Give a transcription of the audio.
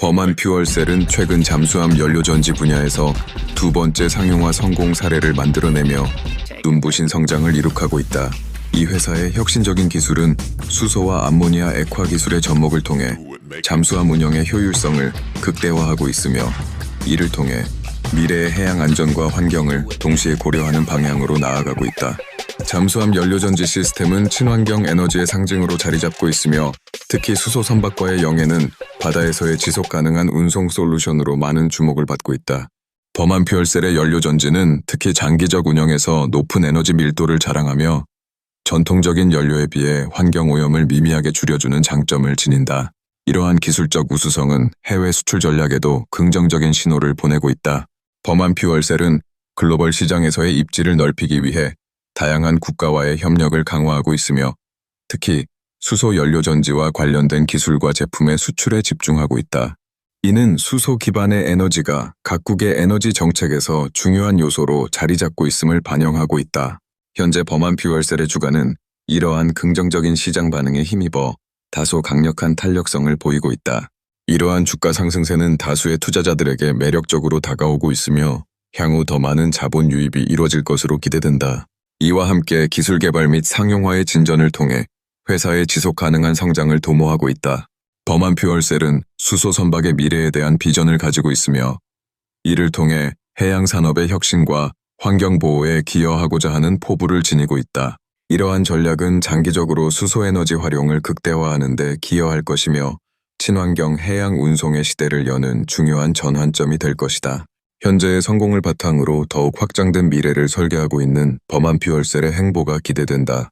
범한 퓨얼셀은 최근 잠수함 연료전지 분야에서 두 번째 상용화 성공 사례를 만들어내며 눈부신 성장을 이룩하고 있다. 이 회사의 혁신적인 기술은 수소와 암모니아 액화 기술의 접목을 통해 잠수함 운영의 효율성을 극대화하고 있으며 이를 통해 미래의 해양 안전과 환경을 동시에 고려하는 방향으로 나아가고 있다. 잠수함 연료전지 시스템은 친환경 에너지의 상징으로 자리 잡고 있으며 특히 수소 선박과의 영해는 바다에서의 지속 가능한 운송 솔루션으로 많은 주목을 받고 있다. 범한 퓨얼셀의 연료 전지는 특히 장기적 운영에서 높은 에너지 밀도를 자랑하며 전통적인 연료에 비해 환경 오염을 미미하게 줄여주는 장점을 지닌다. 이러한 기술적 우수성은 해외 수출 전략에도 긍정적인 신호를 보내고 있다. 범한 퓨얼셀은 글로벌 시장에서의 입지를 넓히기 위해 다양한 국가와의 협력을 강화하고 있으며 특히 수소 연료 전지와 관련된 기술과 제품의 수출에 집중하고 있다. 이는 수소 기반의 에너지가 각국의 에너지 정책에서 중요한 요소로 자리 잡고 있음을 반영하고 있다. 현재 범한 퓨얼셀의 주가는 이러한 긍정적인 시장 반응에 힘입어 다소 강력한 탄력성을 보이고 있다. 이러한 주가 상승세는 다수의 투자자들에게 매력적으로 다가오고 있으며 향후 더 많은 자본 유입이 이루어질 것으로 기대된다. 이와 함께 기술 개발 및 상용화의 진전을 통해 회사의 지속 가능한 성장을 도모하고 있다. 범한 퓨얼셀은 수소 선박의 미래에 대한 비전을 가지고 있으며 이를 통해 해양 산업의 혁신과 환경 보호에 기여하고자 하는 포부를 지니고 있다. 이러한 전략은 장기적으로 수소 에너지 활용을 극대화하는 데 기여할 것이며 친환경 해양 운송의 시대를 여는 중요한 전환점이 될 것이다. 현재의 성공을 바탕으로 더욱 확장된 미래를 설계하고 있는 범한 퓨얼셀의 행보가 기대된다.